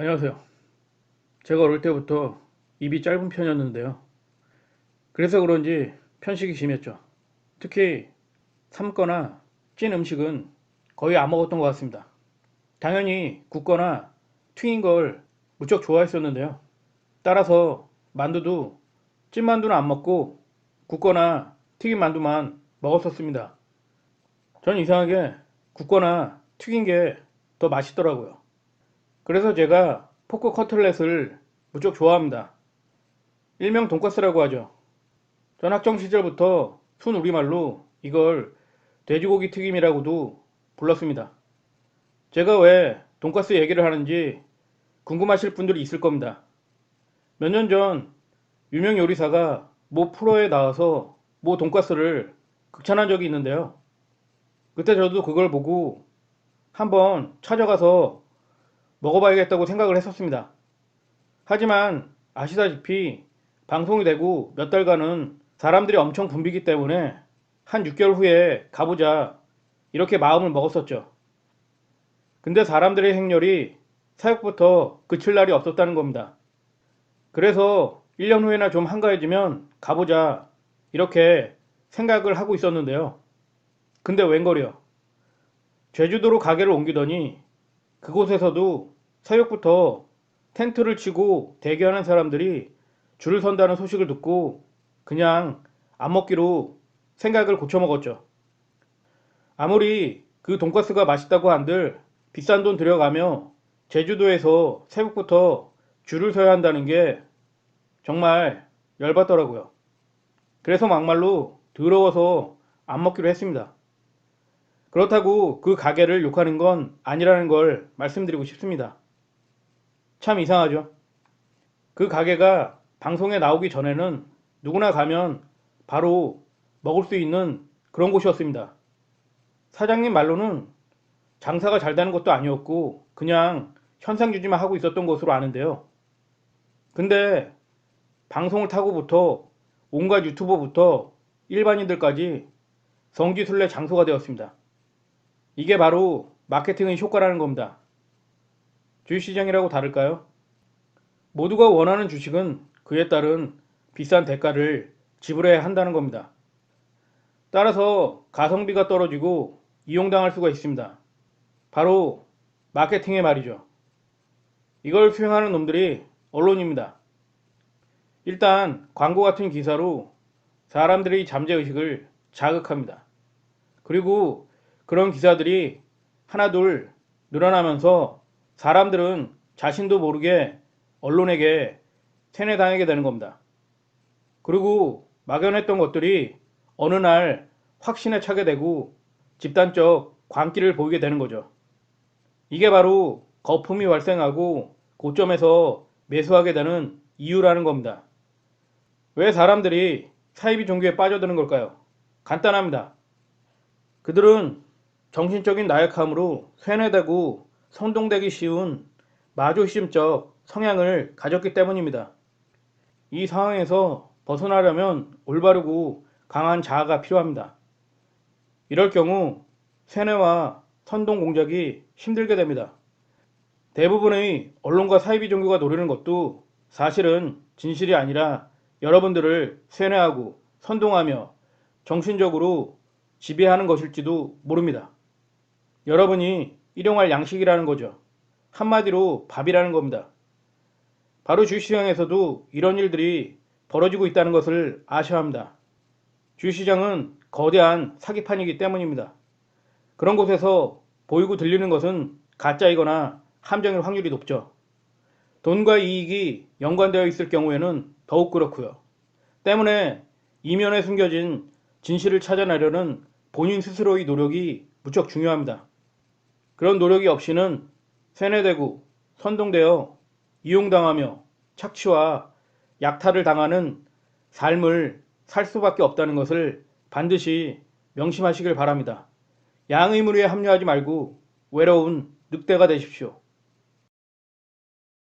안녕하세요. 제가 어릴 때부터 입이 짧은 편이었는데요. 그래서 그런지 편식이 심했죠. 특히 삶거나 찐 음식은 거의 안 먹었던 것 같습니다. 당연히 굽거나 튀긴 걸 무척 좋아했었는데요. 따라서 만두도 찐 만두는 안 먹고 굽거나 튀긴 만두만 먹었었습니다. 전 이상하게 굽거나 튀긴 게 더 맛있더라고요. 그래서 제가 포크 커틀렛을 무척 좋아합니다. 일명 돈가스라고 하죠. 전 학창 시절부터 순 우리말로 이걸 돼지고기 튀김이라고도 불렀습니다. 제가 왜 돈가스 얘기를 하는지 궁금하실 분들이 있을 겁니다. 몇 년 전 유명 요리사가 모 프로에 나와서 모 돈가스를 극찬한 적이 있는데요. 그때 저도 그걸 보고 한번 찾아가서 먹어봐야겠다고 생각을 했었습니다. 하지만 아시다시피 방송이 되고 몇 달간은 사람들이 엄청 붐비기 때문에 한 6개월 후에 가보자 이렇게 마음을 먹었었죠. 근데 사람들의 행렬이 사역부터 그칠 날이 없었다는 겁니다. 그래서 1년 후에나 좀 한가해지면 가보자 이렇게 생각을 하고 있었는데요. 근데 웬걸요. 제주도로 가게를 옮기더니 그곳에서도 새벽부터 텐트를 치고 대기하는 사람들이 줄을 선다는 소식을 듣고 그냥 안 먹기로 생각을 고쳐 먹었죠. 아무리 그 돈가스가 맛있다고 한들 비싼 돈 들여가며 제주도에서 새벽부터 줄을 서야 한다는 게 정말 열받더라고요. 그래서 막말로 더러워서 안 먹기로 했습니다. 그렇다고 그 가게를 욕하는 건 아니라는 걸 말씀드리고 싶습니다. 참 이상하죠? 그 가게가 방송에 나오기 전에는 누구나 가면 바로 먹을 수 있는 그런 곳이었습니다. 사장님 말로는 장사가 잘 되는 것도 아니었고 그냥 현상 유지만 하고 있었던 것으로 아는데요. 근데 방송을 타고부터 온갖 유튜버부터 일반인들까지 성지순례 장소가 되었습니다. 이게 바로 마케팅의 효과라는 겁니다. 주식시장이라고 다를까요? 모두가 원하는 주식은 그에 따른 비싼 대가를 지불해야 한다는 겁니다. 따라서 가성비가 떨어지고 이용당할 수가 있습니다. 바로 마케팅의 말이죠. 이걸 수행하는 놈들이 언론입니다. 일단 광고 같은 기사로 사람들의 잠재의식을 자극합니다. 그리고 그런 기사들이 하나둘 늘어나면서 사람들은 자신도 모르게 언론에게 세뇌당하게 되는 겁니다. 그리고 막연했던 것들이 어느 날 확신에 차게 되고 집단적 광기를 보이게 되는 거죠. 이게 바로 거품이 발생하고 고점에서 매수하게 되는 이유라는 겁니다. 왜 사람들이 사이비 종교에 빠져드는 걸까요? 간단합니다. 그들은 정신적인 나약함으로 세뇌되고 선동되기 쉬운 마조심적 성향을 가졌기 때문입니다. 이 상황에서 벗어나려면 올바르고 강한 자아가 필요합니다. 이럴 경우 세뇌와 선동 공작이 힘들게 됩니다. 대부분의 언론과 사이비 종교가 노리는 것도 사실은 진실이 아니라 여러분들을 세뇌하고 선동하며 정신적으로 지배하는 것일지도 모릅니다. 여러분이 일용할 양식이라는 거죠. 한마디로 밥이라는 겁니다. 바로 주시장에서도 이런 일들이 벌어지고 있다는 것을 아셔야 합니다. 주시장은 거대한 사기판이기 때문입니다. 그런 곳에서 보이고 들리는 것은 가짜이거나 함정일 확률이 높죠. 돈과 이익이 연관되어 있을 경우에는 더욱 그렇고요. 때문에 이면에 숨겨진 진실을 찾아내려는 본인 스스로의 노력이 무척 중요합니다. 그런 노력이 없이는 세뇌되고 선동되어 이용당하며 착취와 약탈을 당하는 삶을 살 수밖에 없다는 것을 반드시 명심하시길 바랍니다. 양의물에 합류하지 말고 외로운 늑대가 되십시오.